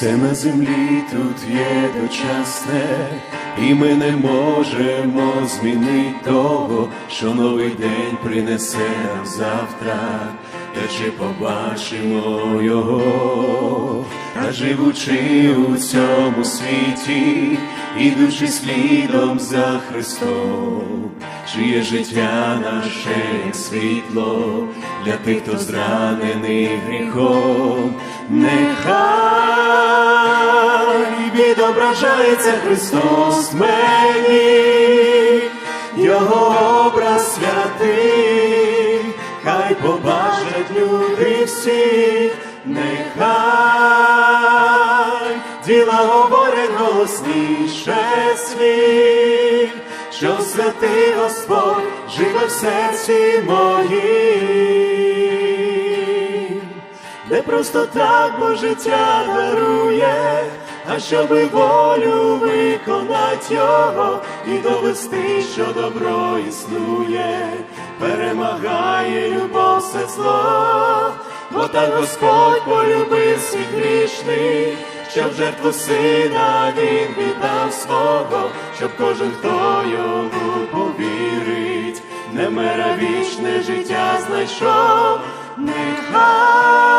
Все на землі тут є дочасне, і ми не можемо змінити того, що новий день принесе нам завтра, та чи побачимо його, та живучи у цьому світі, ідучи слідом за Христом, чиє життя наше як світло для тих, хто зранений гріхом, нехай відображається Христос мені, Його образ святий, хай побачать люди нехай діла говорять голосніше світ, що святий Господь живе в серці моїм. Не просто так бо життя дарує, а щоби волю виконать його і довести, що добро існує, перемагає любов все зло, бо так Господь полюбив світ грішний, що в жертву сина він віддав свого, щоб кожен, хто йому повірить, не мера вічне життя знайшов, нехай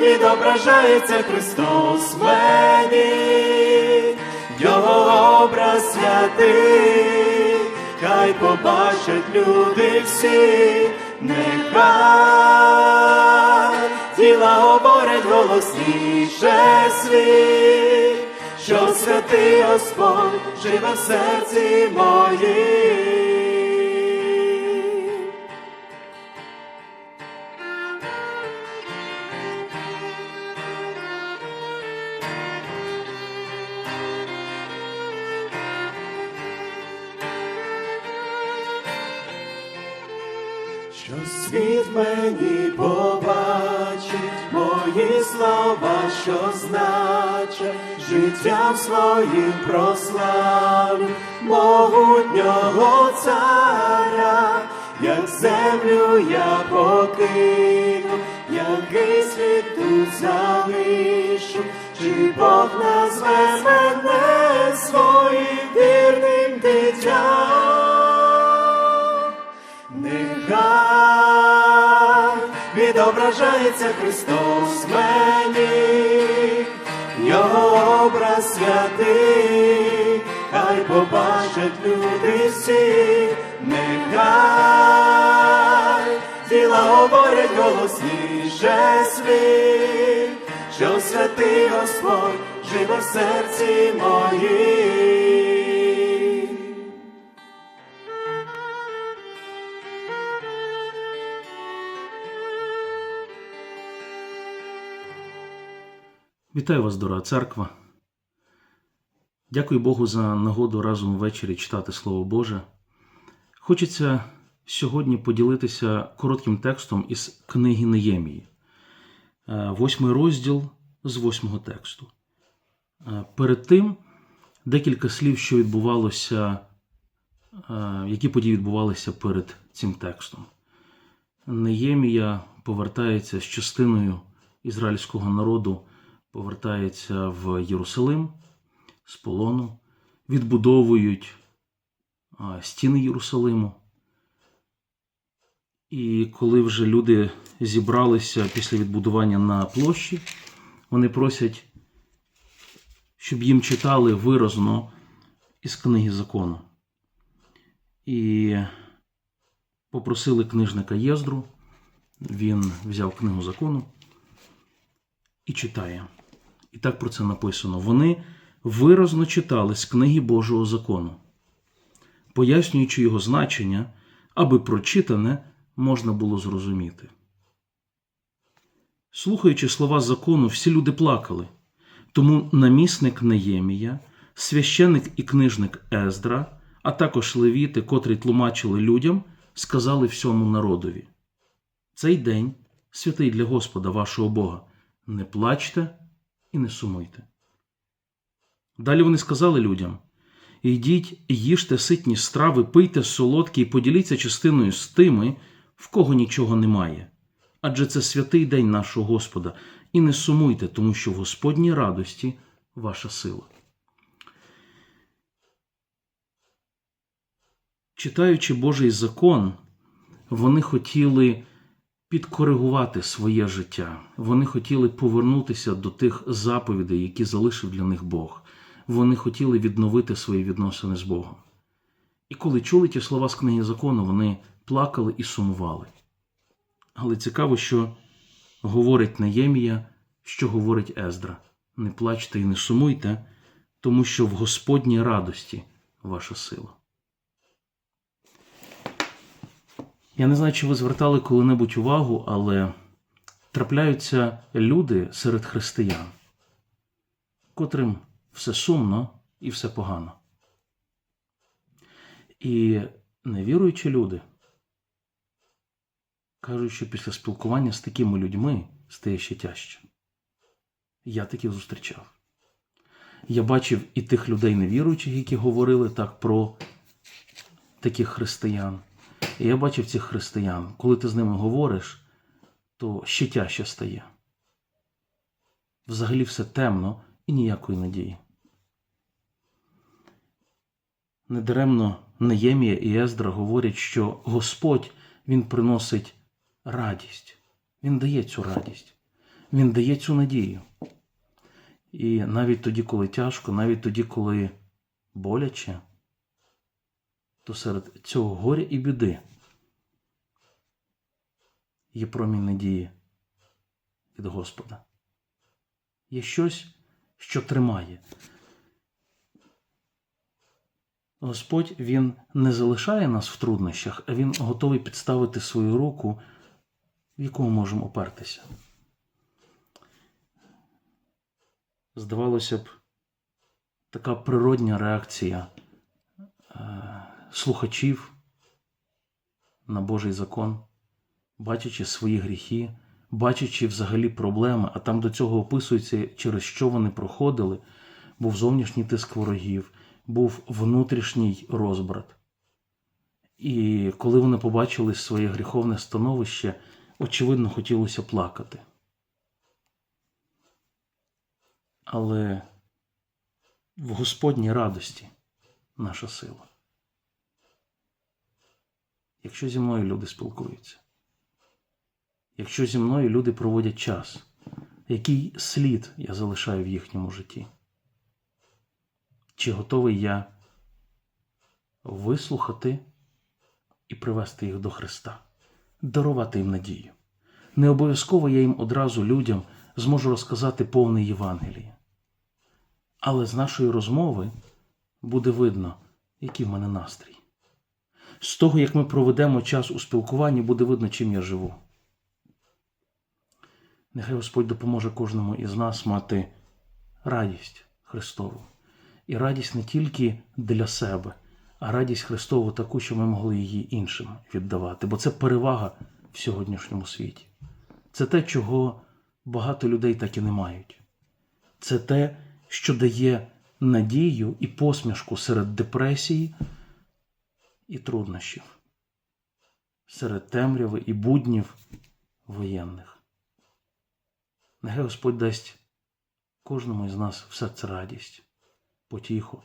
відображається Христос в мені, Його образ святий, хай побачать люди всі, нехай тіла говорять голосніше світ, що святий Господь живе в серці моїм. Світ мені побачить, мої слова, що значать, життям своїм прославлю могутнього царя, як землю я покину, який світ тут залишу, чи Бог назве відображається Христос мені, Його образ святий, хай побачать люди всі, нехай тіла говорять голосніше світ, що святий Господь живе в серці моїм. Вітаю вас, дорога церква. Дякую Богу за нагоду разом ввечері читати Слово Боже. Хочеться сьогодні поділитися коротким текстом із книги Неємії, Е, восьмий розділ з восьмого тексту. Е, Перед тим декілька слів, що відбувалося, е, які події відбувалися перед цим текстом. Неємія повертається з частиною ізраїльського народу, повертається в Єрусалим з полону, відбудовують стіни Єрусалиму. І коли вже люди зібралися після відбудування на площі, вони просять, щоб їм читали виразно із книги закону. І попросили книжника Єздру, він взяв книгу закону і читає. І так про це написано. Вони виразно читали з книги Божого закону, пояснюючи його значення, аби прочитане можна було зрозуміти. Слухаючи слова закону, всі люди плакали. Тому намісник Неємія, священик і книжник Ездра, а також левіти, котрі тлумачили людям, сказали всьому народові: Цей день святий для Господа вашого Бога. Не плачте і не сумуйте. Далі вони сказали людям: Йдіть, їжте ситні страви, пийте солодкі і поділіться частиною з тими, в кого нічого немає. Адже це святий день нашого Господа, і не сумуйте, тому що в Господній радості ваша сила. Читаючи Божий закон, вони хотіли підкоригувати своє життя. Вони хотіли повернутися до тих заповідей, які залишив для них Бог. Вони хотіли відновити свої відносини з Богом. І коли чули ті слова з книги закону, вони плакали і сумували. Але цікаво, що говорить Неємія, що говорить Ездра. Не плачте і не сумуйте, тому що в Господній радості ваша сила. Я не знаю, чи ви звертали коли-небудь увагу, але трапляються люди серед християн, котрим все сумно і все погано. І невіруючі люди кажуть, що після спілкування з такими людьми стає ще тяжче. Я таких зустрічав. Я бачив і тих людей невіруючих, які говорили так про таких християн. І я бачив цих християн, коли ти з ними говориш, то ще тяжче стає. Взагалі все темно і ніякої надії. Недаремно Неємія і Ездра говорять, що Господь Він приносить радість, Він дає цю радість, Він дає цю надію. І навіть тоді, коли тяжко, навіть тоді, коли боляче, то серед цього горя і біди є промінь надії від Господа. Є щось, що тримає. Господь Він не залишає нас в труднощах, а Він готовий підставити свою руку, в яку ми можемо опертися. Здавалося б, така природня реакція слухачів на Божий закон, бачачи свої гріхи, бачачи взагалі проблеми, а там до цього описується, через що вони проходили, був зовнішній тиск ворогів, був внутрішній розбрат. І коли вони побачили своє гріховне становище, очевидно, хотілося плакати. Але в Господній радості наша сила. Якщо зі мною люди спілкуються, якщо зі мною люди проводять час, який слід я залишаю в їхньому житті? Чи готовий я вислухати і привести їх до Христа, дарувати їм надію? Не обов'язково я їм одразу людям зможу розказати повне Євангеліє. Але з нашої розмови буде видно, який в мене настрій. З того, як ми проведемо час у спілкуванні, буде видно, чим я живу. Нехай Господь допоможе кожному із нас мати радість Христову. І радість не тільки для себе, а радість Христову таку, що ми могли її іншим віддавати. Бо це перевага в сьогоднішньому світі. Це те, чого багато людей так і не мають. Це те, що дає надію і посмішку серед депресії і труднощів, серед темряви і буднів воєнних. Нехай Господь дасть кожному із нас в серце радість, потіху,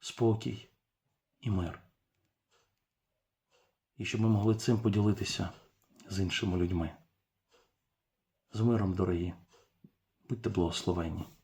спокій і мир. І щоб ми могли цим поділитися з іншими людьми. З миром, дорогі, будьте благословенні.